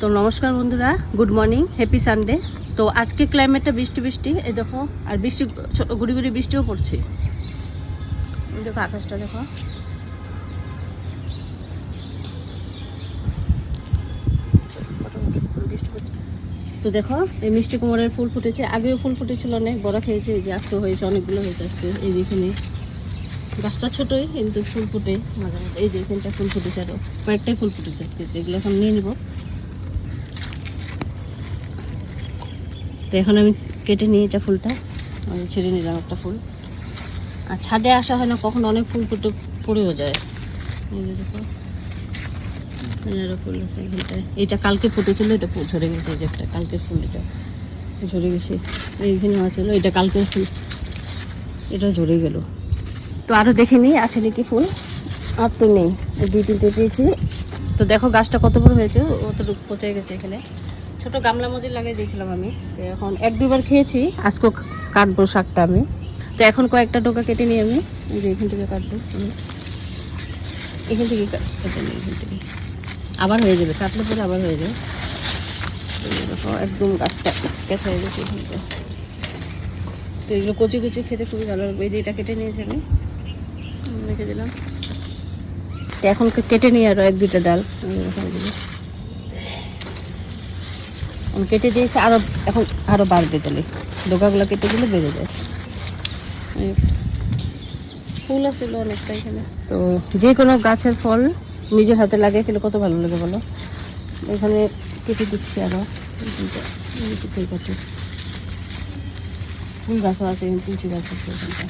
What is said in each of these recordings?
তো নমস্কার বন্ধুরা গুড মর্নিং হ্যাপি সানডে তো আজকে ক্লাইমেটটা বৃষ্টি বৃষ্টি, এই দেখো, আর বৃষ্টি গুড়ি গুড়ি বৃষ্টিও পড়ছে। দেখো আকাশটা, দেখো। তো দেখো, এই মিষ্টি কুমড়ের ফুল ফুটেছে। আগেও ফুল ফুটেছিল অনেক, বড় খেয়েছে, এই যে আজকে হয়েছে, অনেকগুলো হয়েছে আজকে, এই যে এখানে। গাছটা ছোটোই, কিন্তু ফুল ফুটে মাঝে মাঝে। এই যে এখানটা ফুল ফুটেছে আরও। কয়েকটাই ফুল ফুটেছে আজকে এগুলো এখন নিয়ে নিবো। তো এখন আমি কেটে নিয়ে এটা ফুলটা। ছেড়ে নিলাম একটা ফুল। আর ছাদে আসা হয় না, কখন অনেক ফুল ফুটে পড়েও যায়। এইটা কালকে ফুটেছিল, এটা ঝরে গেছে যে একটা কালকের ফুল এটা। ঝরে গেছে। এইখানে আছিল এটা কালকের ফুল। এটা ঝরে গেল। তো আরও দেখে নিই, আছে নাকি ফুল? আর তো নেই। দুই তিনটে পেয়েছি। তো দেখো গাছটা কত বড় হয়েছে অতটুকু পচে গেছে এখানে। ছোট গামলা মধ্যে লাগিয়ে দিয়েছিলাম আমি। এখন এক দুবার খেয়েছি, আজকেও কাটবো শাকটা আমি। তো এখন কয়েকটা ডোকা কেটে নিই আমি। যে এখান থেকে কাটবো। এখান থেকে কেটে নিই, এখান থেকে। আবার হয়ে যাবে, কাটলে পরে আবার হয়ে যাবে একদম গাছটা কেঁচা হয়ে গেছে এখানটা তো এগুলো কচি কচি খেতে খুবই ভালো লাগবে। এই যে এটা কেটে নিয়েছি আমি। রেখে দিলাম। তো এখন কেটে নিই আরও এক দুটা ডাল। আমি কেটে দিয়েছি আরও এখন আরও বাড়বে তাহলে। ডোকাগুলো কেটে দিলে বেড়ে যায়। ফুল আছিল অনেকটা এখানে। তো যে কোনো গাছের ফল নিজের হাতে লাগিয়ে খেলে কত ভালো লাগে বলো? এখানে কেটে দিচ্ছি আরও। এইখানটা, এই ফুল গাছও আছে এখানে তুলসী গাছ আছে এখানটা।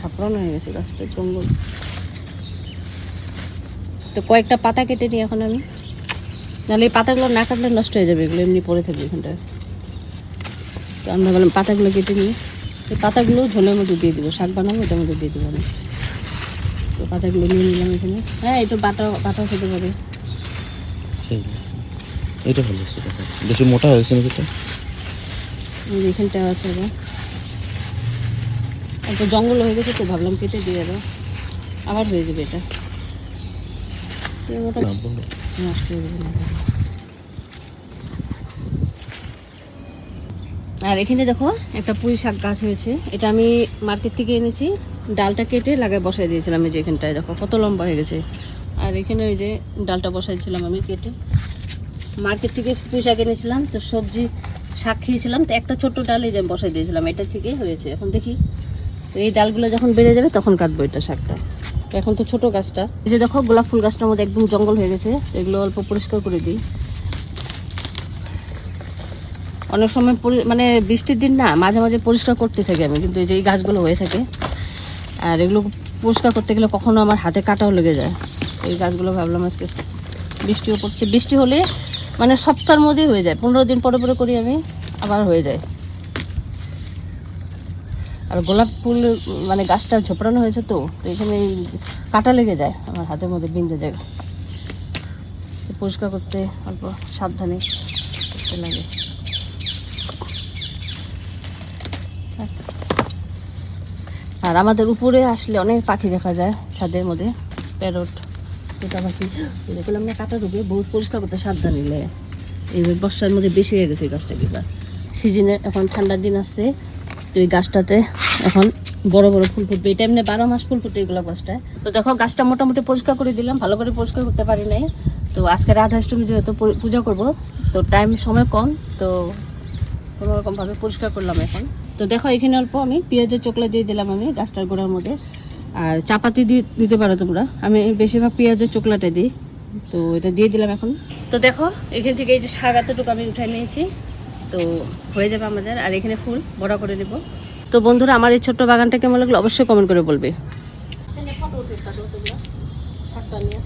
ঝাপড়ানো হয়ে গেছে গাছটা জঙ্গল। তো কয়েকটা পাতা কেটে নিই এখন আমি। নাহলে এই পাতাগুলো না কাটলে নষ্ট হয়ে যাবে এগুলো এমনি পড়ে থাকবে এখানটায়। তো আমি ভাবলাম পাতাগুলো কেটে নিই। এই পাতাগুলো ঝোলের মধ্যে দিয়ে দেবো শাক বানাবো এটার মধ্যে দিয়ে দেবো আমি। তো পাতাগুলো নিয়ে নিলাম এখানে। হ্যাঁ এটা বাটা বাটাও খেতে পারে। এটা ভালো বেশি মোটা হয়েছে নাকি তো এখানটা আছে আরও একটা জঙ্গল হয়ে গেছে তো ভাবলাম কেটে দিয়ে আবার হয়ে যাবে এটা। আর এখানে দেখো, একটা পুঁই শাক গাছ হয়েছে। এটা আমি মার্কেট থেকে এনেছি। ডালটা কেটে লাগায় বসাই দিয়েছিলাম এই যে এখানটায়, দেখো, কত লম্বা হয়ে গেছে। আর এখানে ওই যে ডালটা বসাইছিলাম আমি কেটে। মার্কেট থেকে পুঁই শাক এনেছিলাম, তো সবজি শাক খেয়েছিলাম। তো একটা ছোট্ট ডাল যে বসাই দিয়েছিলাম, এটা থেকে হয়েছে। এখন দেখি, তো এই ডালগুলো যখন বেড়ে যাবে, তখন কাটবো এটা শাকটা। এখন তো ছোট গাছটা। এই যে দেখো, গোলাপ ফুল গাছটার মধ্যে একদম জঙ্গল হয়ে গেছে। এগুলো অল্প পরিষ্কার করে দিই। অনেক সময় মানে বৃষ্টির দিন না, মাঝে মাঝে পরিষ্কার করতে থাকি আমি, কিন্তু এই যে এই গাছগুলো হয়ে থাকে, আর এগুলো পরিষ্কার করতে গেলে কখনো আমার হাতে কাটাও লেগে যায়। এই গাছগুলো ভাবলাম আজকে বৃষ্টিও পড়ছে। বৃষ্টি হলে মানে সপ্তাহের মধ্যেই হয়ে যায়, পনেরো দিন পরে পরে করি আমি, আবার হয়ে যায়। আর গোলাপ ফুল মানে গাছটা ঝোপড়ানো হয়েছে তো তো এখানে কাটা লেগে যায় আমার হাতের মধ্যে বিন্দু যায়। পরিষ্কার করতে অল্প সাবধানে করতে লাগে। আর আমাদের উপরে আসলে অনেক পাখি দেখা যায়, ছাদের মধ্যে, প্যারট তোতা পাখি। দেখলাম আমরা কাটা ঢুকে বহুত পরিষ্কার করতে সাবধান নিলে এই বর্ষার মধ্যে বেশি হয়ে গেছে গাছটা কিবা সিজনে এখন ঠান্ডার দিন আসছে তো এই গাছটাতে এখন বড় বড় ফুল ফুটবে। এটা এমনি বারো মাস ফুল ফুটে এগুলো গাছটায়। তো দেখো, গাছটা মোটামুটি পরিষ্কার করে দিলাম, ভালো করে পরিষ্কার করতে পারি নাই। তো আজকে রাধাষ্টমী যেহেতু পূজা করব, তো টাইম সময় কম, তো কোনো রকম ভাবে পরিষ্কার করলাম এখন। তো দেখো, এখানে অল্প আমি পেঁয়াজের চোকলা দিয়ে দিলাম আমি গাছটার গোড়ার মধ্যে। আর চাপাতি দিতে পারো তোমরা। আমি বেশিরভাগ পেঁয়াজের চোকলাটা দিই। তো এটা দিয়ে দিলাম এখন। তো দেখো, এখান থেকে এই যে শাক এতটুকু আমি উঠাই নিয়েছি। তো হয়ে যাবে আমাদের, আর এখানে ফুল, বড় করে নেব। তো বন্ধুরা, আমার এই ছোট্ট বাগানটা কেমন লাগল অবশ্যই কমেন্ট করে বলবে। নিয়ে